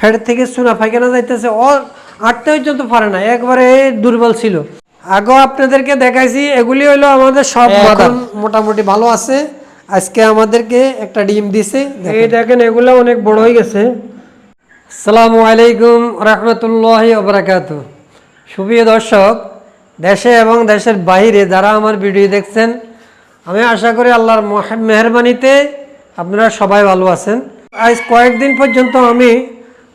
Fat থেকে সোনা পায়খানা যাইতেছে ও আটতে পর্যন্ত পারে না একবারে দুর্বল ছিল। আগেও আপনাদেরকে দেখাইছি এগুলি হলো আমাদের সব এখন মোটামুটি ভালো আছে। আজকে আমাদেরকে একটা ডিম দিছে এই দেখেন এগুলো অনেক বড় হয়ে গেছে। আসসালামু আলাইকুম রহমতুল্লাহ ওবরাকাত সুপ্রিয় দর্শক দেশে এবং দেশের বাইরে যারা আমার ভিডিও দেখছেন আমি আশা করি আল্লাহর মহ- মেহরবানিতে আপনারা সবাই ভালো আছেন। আজ কয়েকদিন পর্যন্ত আমি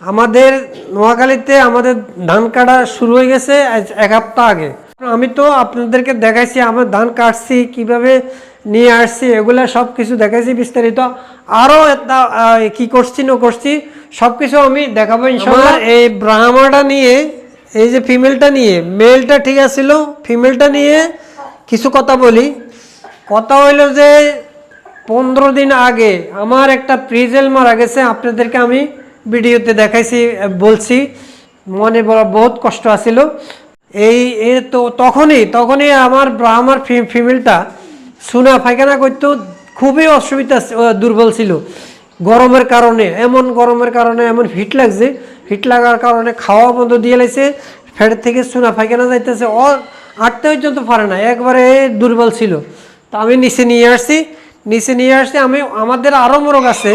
আমাদের নোয়াখালীতে আমাদের ধান কাটা শুরু হয়ে গেছে এক সপ্তাহ আগে। আমি তো আপনাদেরকে দেখাইছি, আমার ধান কাটছি, কীভাবে নিয়ে আসছি, এগুলা সব কিছু দেখাইছি বিস্তারিত। আরও একটা কি করছি, না করছি সব কিছু আমি দেখাবো ইনশাল্লাহ এই ব্রাহ্মাটা নিয়ে, এই যে ফিমেলটা নিয়ে, মেলটা ঠিক আছিল, ফিমেলটা নিয়ে কিছু কথা বলি। কথা হইল যে, পনেরো দিন আগে আমার একটা প্রিজেল মারা গেছে, আপনাদেরকে আমি ভিডিওতে দেখাইছি, বলছি। মনে বহুত কষ্ট আছিল। এই, এ তো তখনই তখনই আমার আমার ফিমেলটা সোনা পায়খানা করতো, খুবই অসুবিধা দুর্বল ছিল। গরমের কারণে, এমন গরমের কারণে, এমন হিট লাগছে, হিট লাগার কারণে খাওয়া বন্ধ দিয়ে লাইছে, ফ্যাট থেকে সোনা পায়খানা যাইতেছে ও আটতে পর্যন্ত পারে না, একবারে দুর্বল ছিল। তা আমি নিচে নিয়ে আসছি, নিচে নিয়ে আসছি, আমি, আমাদের আরও মোরগ আছে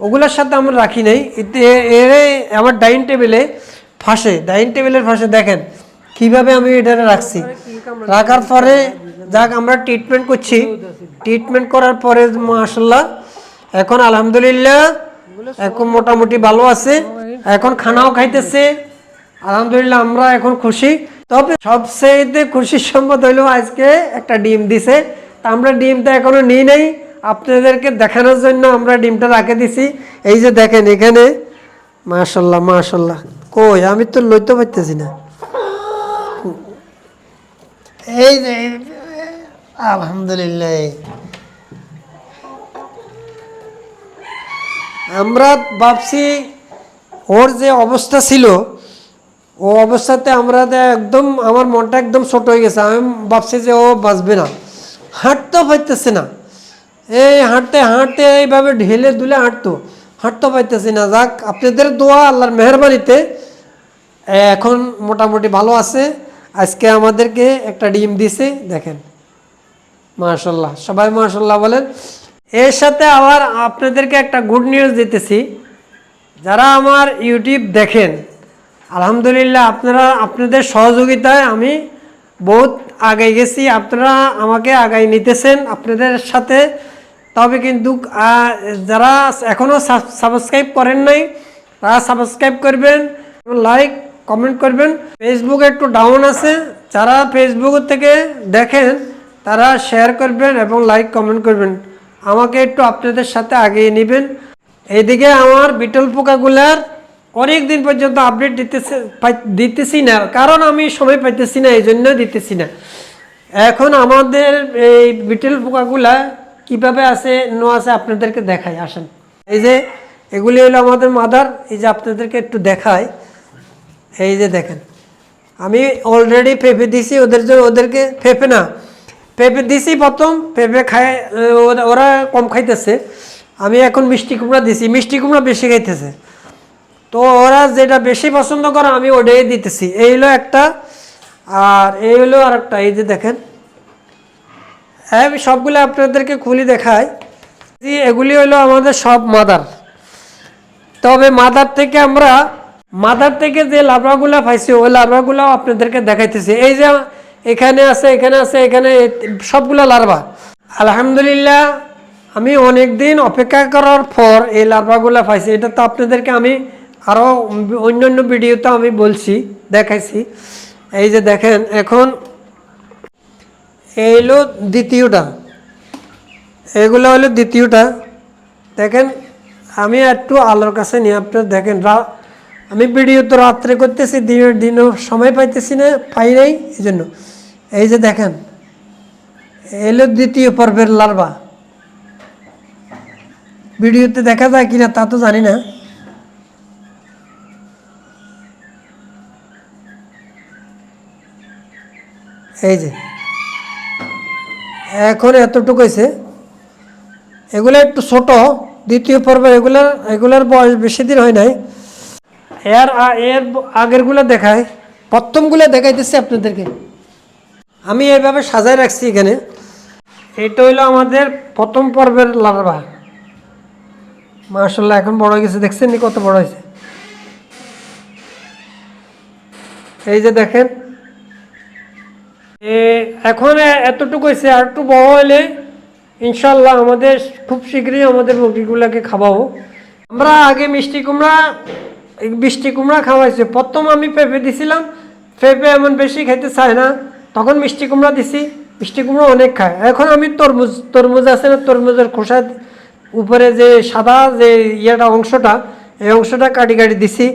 ওগুলোর সাথে আমরা রাখি নাই। এর আমার ডাইনিং টেবিলে ফাঁসে ডাইনিং টেবিলের ফাঁসে দেখেন কীভাবে আমি এটা রাখছি। রাখার পরে যাক, আমরা ট্রিটমেন্ট করছি। ট্রিটমেন্ট করার পরে মাসাল্লাহ এখন আলহামদুলিল্লাহ, এখন মোটামুটি ভালো আছে। এখন খানাও খাইতেছে। আলহামদুলিল্লাহ, আমরা এখন খুশি। তবে সবচেয়ে খুশির সম্পদ হইল আজকে একটা ডিম দিছে। তা আমরা ডিমটা এখনও নিই নাই। আপনাদেরকে দেখানোর জন্য আমরা ডিমটা রাখে দিছি। এই যে দেখেন এখানে, মাশাল্লাহ মাশাল্লাহ। কই? আমি তো লইতে পারতেছি না। এই যে, আলহামদুলিল্লাহ। আমরা ভাবছি, ওর যে অবস্থা ছিল, ও অবস্থাতে আমরা একদম, আমার মনটা একদম ছোট হয়ে গেছে। আমি ভাবছি যে ও বাঁচবে না। হাঁটতেও পারতেছে না। এই হাঁটতে হাঁটতে এইভাবে ঢেলে দুলে হাঁটতো। হাঁটতে পাইতেছি না। যাক, আপনাদের দোয়া, আল্লাহর মেহরবানিতে। এখন মোটামুটি ভালো আছে। আজকে আমাদেরকে একটা ডিম দিছে, দেখেন। মাশাল্লাহ সবাই মাশাল্লাহ বলেন। এর সাথে আবার আপনাদেরকে একটা গুড নিউজ দিতেছি। যারা আমার ইউটিউব দেখেন, আলহামদুলিল্লাহ আপনারা, আপনাদের সহযোগিতায় আমি বহুত আগাই গেছি। আপনারা আমাকে আগাই নিতেছেন। আপনাদের সাথে তবে কিন্তু যারা এখনও সাবস্ক্রাইব করেন নাই, তারা সাবস্ক্রাইব করবেন লাইক কমেন্ট করবেন। ফেসবুক একটু ডাউন আছে, যারা ফেসবুক থেকে দেখেন, তারা শেয়ার করবেন এবং লাইক কমেন্ট করবেন। আমাকে একটু আপনাদের সাথে আগিয়ে নেবেন। এইদিকে আমার বিটল পোকাগুলার অনেক দিন পর্যন্ত আপডেট দিতেছে দিতেছি না। কারণ আমি সময় পাইতেছি না এই জন্য দিতেছি না। এখন আমাদের এই বিটেল পোকাগুলা কীভাবে আছে ন আছে আপনাদেরকে দেখাই, আসেন। এই যে, এগুলি হলো আমাদের মাদার এই যে আপনাদেরকে একটু দেখায় এই যে দেখেন, আমি অলরেডি পেঁপে দিছি, ওদের জন্য ওদেরকে পেঁপে না, পেঁপে দিছি প্রথম, পেঁপে খায়, ওরা কম খাইতেছে। আমি এখন মিষ্টি কুমড়া দিছি, মিষ্টি কুমড়া বেশি খাইতেছে। তো ওরা যেটা বেশি পছন্দ করে, আমি ওটাই দিতেছি। এই হলো একটা, আর এই হলো আর একটা এই যে দেখেন হ্যাঁ আমি সবগুলো আপনাদেরকে খুলি দেখাই। যে এগুলি হলো আমাদের সব মাদার। তবে মাদার থেকে আমরা, মাদার থেকে যে লার্ভাগুলা পাইছি, ওই লার্ভাগুলাও আপনাদেরকে দেখাইতেছি। এই যে এখানে আছে এখানে আছে, এখানে সবগুলা লার্ভা। আলহামদুলিল্লাহ, আমি অনেক দিন অপেক্ষা করার পর এই লার্ভাগুলা পাইছি। এটা তো আপনাদেরকে আমি আরও অন্য অন্য ভিডিওতে আমি বলছি, দেখাইছি। এই যে দেখেন, এখন এই হলো দ্বিতীয়টা। এগুলো হলো দ্বিতীয়টা। দেখেন, আমি একটু আলোর কাছে নিয়ে আপনার দেখেন, রা- আমি ভিডিও তো রাত্রে করতেছি, দিনের দিনও সময় পাইতেছি না, পাই নাই, এই জন্য। এই যে দেখেন, এলো দ্বিতীয় পর্বের লার্ভা। ভিডিওতে দেখা যায় কিনা তা তো জানি না। এই যে। এখন এতটুকু হয়েছে। এগুলো একটু ছোট, দ্বিতীয় পর্বে এগুলার এগুলার বয়স বেশি দিন হয় নাই। এর এর আগেরগুলো দেখায় প্রথমগুলো দেখাইতেছি আপনাদেরকে। আমি এইভাবে সাজায় রাখছি এখানে। এটা হইল আমাদের প্রথম পর্বের লার্ভা। মার্শাল্লাহ এখন বড় হয়ে গেছে, দেখছেন কত বড় হয়েছে? এই যে দেখেন এখন এতটুকু হয়েছে। আর একটু বড় হলে ইনশাল্লাহ আমাদের খুব শীঘ্রই আমাদের মুরগিগুলোকে খাওয়াবো। আমরা আগে মিষ্টি কুমড়া মিষ্টি কুমড়া খাওয়াইছি। প্রথম আমি পেঁপে দিছিলাম। পেঁপে এমন বেশি খেতে চায় না। তখন মিষ্টি কুমড়া দিছি। মিষ্টি কুমড়া অনেক খায়। এখন আমি তরমুজ তরমুজ আছে না, তরমুজের খোসা উপরে যে সাদা যে ইয়েটা, অংশটা, এই অংশটা কাটি কাটি দিছি।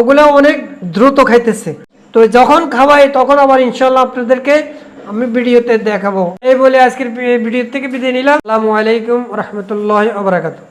ওগুলো অনেক দ্রুত খাইতেছে। তো যখন খাওয়াই, তখন আবার ইনশাল্লাহ আপনাদেরকে আমি ভিডিওতে দেখাবো। এই বলে আজকের ভিডিও থেকে বিদায় নিলাম। আসসালামু আলাইকুম রহমতুল্লাহ আবরাকাতু